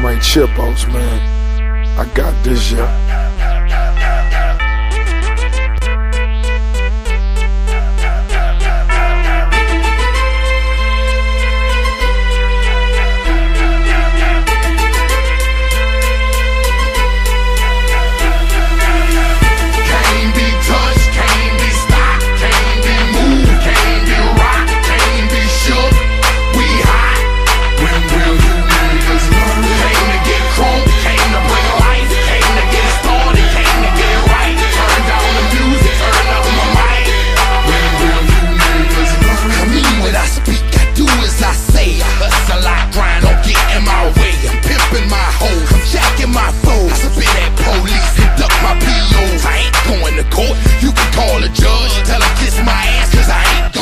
my chipos, man. I got this, yeah.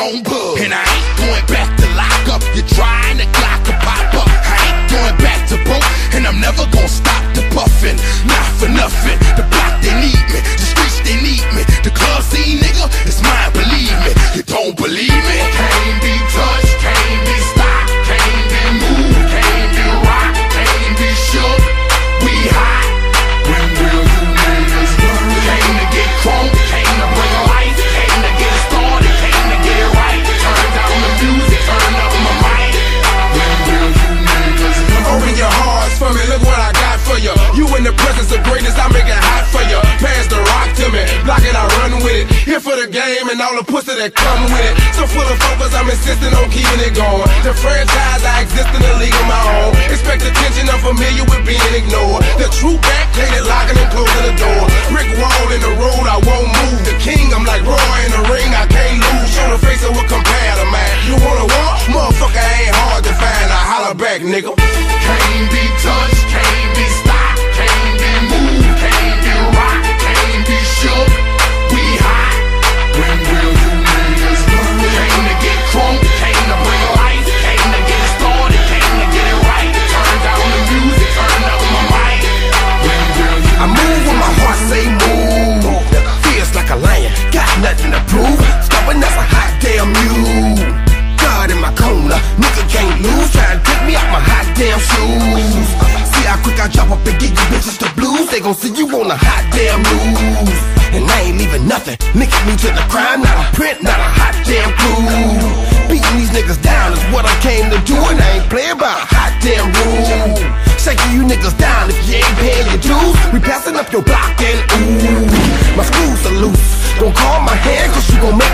Oh. Here for the game and all the pussy that come with it. So full of focus, I'm insisting on keeping it going. The franchise, I exist in a league of my own. Expect attention, I'm familiar with being ignored. The true back, hated locking and closing the door. Brick wall in the road, I won't move. The king, I'm like Roy in the ring, I can't lose. Show the face of what compare to man. You wanna war? Motherfucker ain't hard to find. I holler back, nigga. They gon' see you on a hot damn news. And I ain't leaving nothing. Niggas new to the crime, not a print, not a hot damn clue. Beating these niggas down is what I came to do, and I ain't playing by a hot damn rule. Shaking you niggas down if you ain't paying your dues. We passing up your block and ooh,